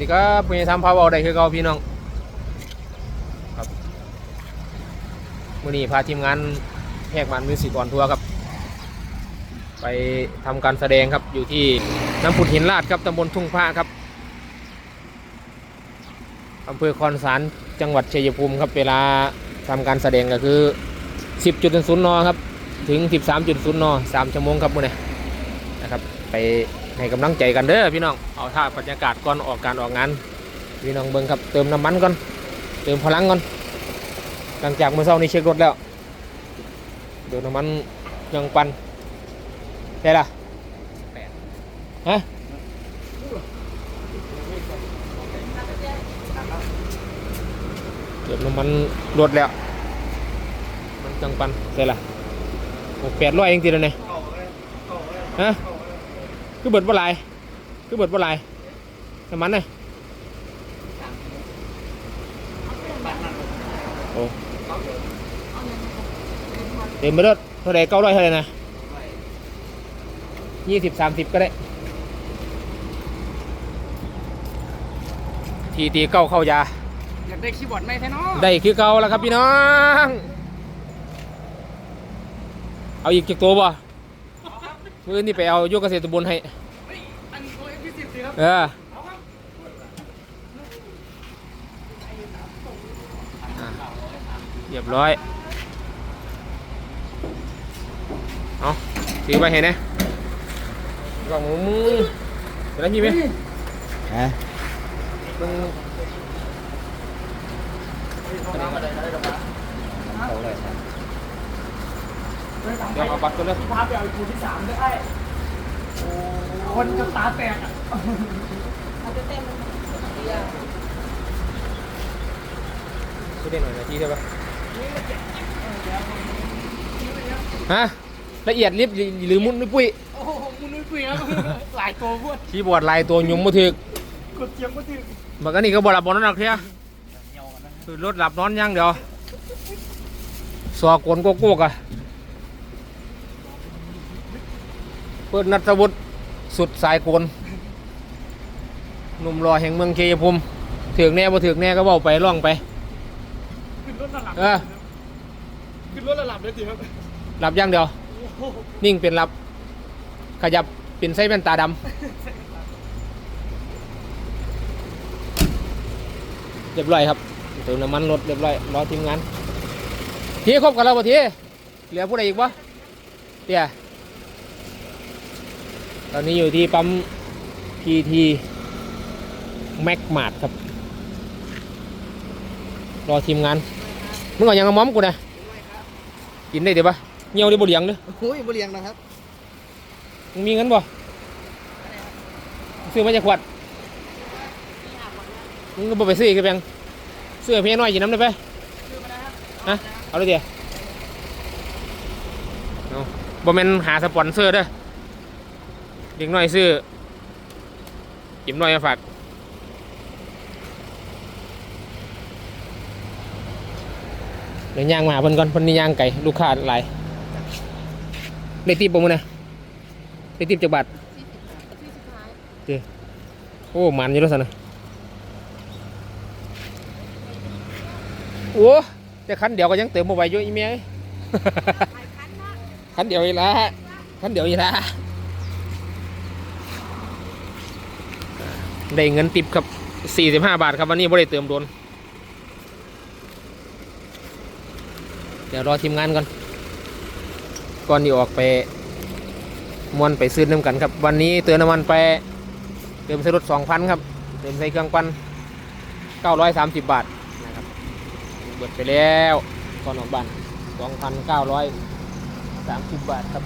นี่ก็เพื่อทำพาวเวอได้คือเก่าพี่น้องครับมื่อนี้พาทีมงานแหกมันมิวสิกออนทัวร์ครับ ไปทำการแสดงครับอยู่ที่น้ำผุดหินลาดครับตำบลทุ่งพระครับอำเภอคอนสารจังหวัดชัยภูมิครับเวลาทำการแสดงก็คือ 10.0นครับ ถึง 13.0น3ชั่วโมงครับมื่อนี้นะครับ ไป ให้กำลังใจกันเด้อพี่น้องเอาท่าบรรยากาศก่อนออกการออกงานพี่น้องเบิ่งครับเติมน้ำมันก่อนเติมพลังก่อนหลังจากเมื่อเช้านี้เช็ครถแล้วเติมน้ำมันยังปันได้ละฮะเติมน้ำมันรถแล้วมันจังปันได้ละโอ้แปดร้อยเองทีเดียวเนี่ยฮะ คือเบิดบ่หลายคือเบิดบ่หลายน้ำมันน่ะโอ้เต็มไปด้วยเท่าไรเก้าร้อยเท่าไรนะยี่สิบสามสิบก็ได้ ทีตีเก้าเข้ายา อยากได้คีย์บอร์ดไหมแท้เนาะได้คือเก่าแล้วครับพี่น้อง เอาอีกจากตัวบ่ มือนี่ไปเอาโยกเกษตรบุญให้เฮ้ยอันนี้โอเอฟพีสิบสิครับเออเอาครับเรียบร้อย เอาถือไปเห็นไหมกล่องหมูมือเป็นไรพี่ไหมฮะเบิ่งเขาเลยครับ เดี๋ยวเอาบัตรก่อนเลยพาไปเอาคูที่สามด้วยไอ้โอ้คนจะตาแตกอะช่วยได้หน่อยนาทีใช่ปะฮะละเอียดลิบหรือมุนไม่ปุ้ยโอ้โหมุนนุ้ยปุยครับหลายตัวพูดคีย์บอร์ดลายตัวยุ่มมาถึกกดเจียมก็ถึงบักอันนี้ก็บอหลับบอลนั่นหรอกเทียคือรถหลับนอนยังเดี๋ยวสอกกวนโกโก้กะ เปิดนัทวุฒิสุดสายโกนหนุ่มรอแห่งเมืองเชียภูมิถือกแน่บ่ถือกแน่ก็เว้าไปร่องไป ขึ้นรถระดับเออ ขึ้นรถระดับเลยสิครับหลับอย่างเดียว โอ้โหนิ่งเป็นหลับ ขยับเป็นไส้แว่นตาดำเรียบร้อยครับเติมน้ำมันรถเรียบร้อยรอทีมงานทีครบกันแล้วป่ะทีเหลือผู้ใดอีกปะเตี้ยต อนนี้อยู่ที่ปั๊มพีทีแม็กมาดครับ รอทีมงานมึงเอายังเอาม้อมกูนะกินได้เดี๋ยวปะเงี้ยวได้บ่เลี้ยงเด้อโอ้ยบเรียงนะครับมึงมีเงินบ่ซื้อมาจากขวดมึงก็บ่ไปซื้ออีกแบงซื้อให้เพียน้อยกินน้ำได้ไปฮะเอาเลยเดียวเอาบ่แม่นหาสปอนเซอร์เด้อ เด็กน้อยซื้อจิ้มน้อยมาฝากเดี๋ยวย่างมาหาเพิ่นก่อนเพิ่นนี่ย่างไก่ลูกค้าหลายได้ตีบบ่มื้อนะได้ติบจากบาทเจ้โอ้มันอยู่แล้วสินะโอ้แต่คันเดียวก็ยังเติมมาไหวอยู่อีเมียเอ้ยคันเดียวอีละคันเดียวอีละ ได้เงินติบครับ45บาทครับวันนี้ไม่ได้เติมโดน เดี๋ยวรอทีมงานก่อน ก่อนที่ออกไปมวนไปซื้อน้ำกันครับ วันนี้เติมน้ำมันไปเติมใส่รถสองพันครับ เติมใส่เครื่องปั่นเก้าร้อยสามสิบบาทนะครับเบิดไปแล้วก่อนออกบ้านสองพันเก้าร้อยสามสิบบาทครับ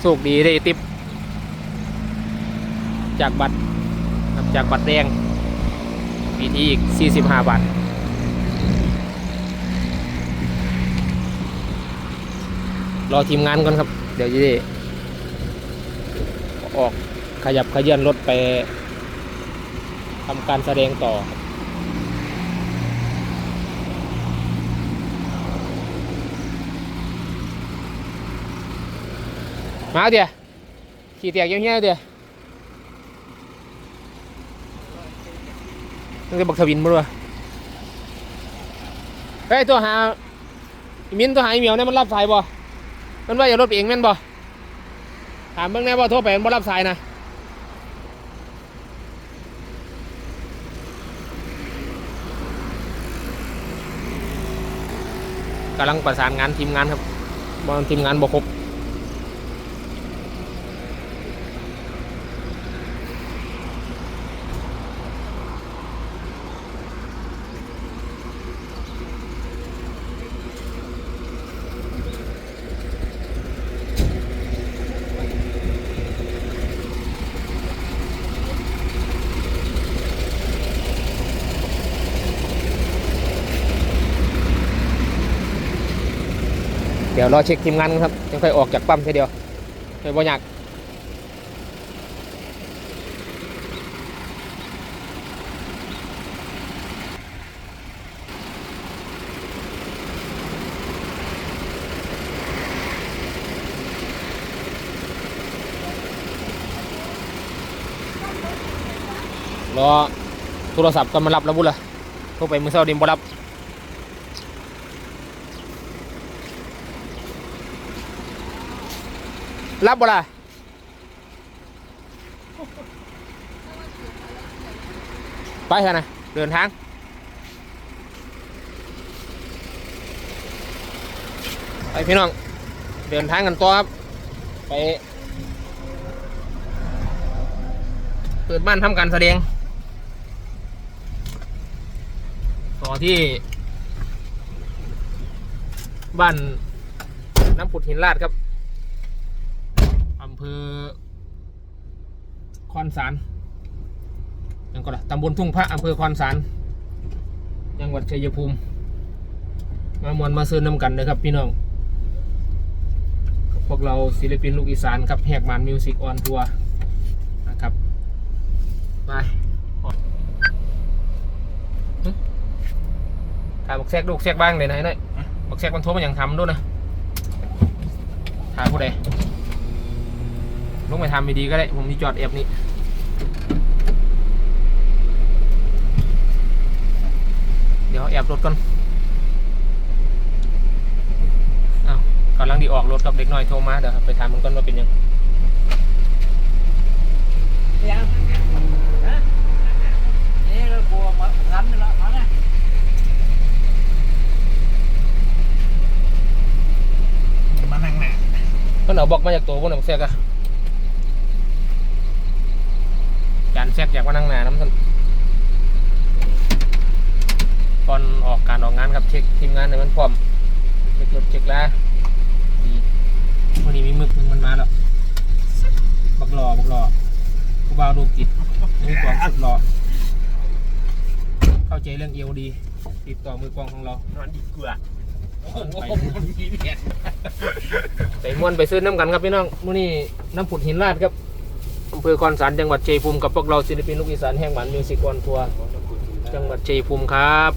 โชคดีได้ติปจากบัตร จากบัตรแดงปีที่อีกสี่สิบห้าบาทรอทีมงานก่อนครับ เดี๋ยวจะได้ออกขยับขยื่นรถไปทำการแสดงต่อ มาเดี๋ยวขี่เตียกเงี้ยเดี๋ยว ตั้งแต่บักทวินมาด้วยเฮ้ยตัวหาอมินตัวหาอีเหมียวเนี่ยมันรับสายบ่ มันว่าอย่ารถเองแม่นบ่ ถามเบิ่งแน่ว่าโทรไปมันบ่รับสายนะกำลังประสานงานทีมงานครับบอลทีมงานบ่ครบ เดี๋ยวรอเช็คทีมงานครับยังค่อยออกจากปั๊มทีเดียวไม่บ่อยากรอโทรศัพท์ก็มารับแล้วบุญละโทรไปมือเช้าดิมบ่รับ รับบ่ล่ะไปเถอะนะเดินทางไปพี่น้อง เดินทางกันต่อครับ ไป เปิดบ้านทำการแสดง ต่อที่ บ้านน้ำผุดหินลาดครับ อำเภอคอนสารยังก็ละตำบลทุ่งพระอำเภอคอนสารจังหวัดชัยภูมิ มามวนมาซื้อน้ำกันนะครับพี่น้อง พวกเราศิลปินลูกอีสานครับแหกมันมิวสิกออนทัวร์นะครับ ไปถ่ายบักแซกลูกแซกบ้างเลยนะไอ้หน่อยบักแซกมันโทรมาอย่างทำด้วยนะถ่ายผู้ใด ลงไปทำไม่ดีก็ได้ ผมมีจอดแอบนี้เดี๋ยวแอบรถก่อนอ้าวกำลังดีออกรถกับเด็กน้อยโทรมาเดี๋ยวไปถามมันก่อนว่าเป็นยังยังฮะนี่ก็กลัวมาทำนี่ละมาไงมานั่งหนาเพิ่นเอาบอกมาจากตัวบนหนังแซกอะจาน แซกอยากมานั่งหนาน้ำสันก่อนออกการออกงานครับเช็คทีมงานในมันพร้อมเช็ครถเช็คลาดีวันนี้มีมึกหนึงมันมาแล้วบักหล่อบักหล่อผู้บ่าวดูกิจมือกลองสุดหล่อเข้าใจเรื่องเอวดี ติดต่อมือกลองของเรานอนดีกว่าโอ้โหมันมีเพียนไปม่วนไปซื้อน้ำกันครับพี่น้องมื้อนี้น้ำผุดหินลาดครับอำเภอคอนสันจังหวัดชัยภูมิกับพวกเราศิลปินลูกอีสานแห่งหมันมิวสิกออนทัวร์จังหวัดชัยภูมิครับ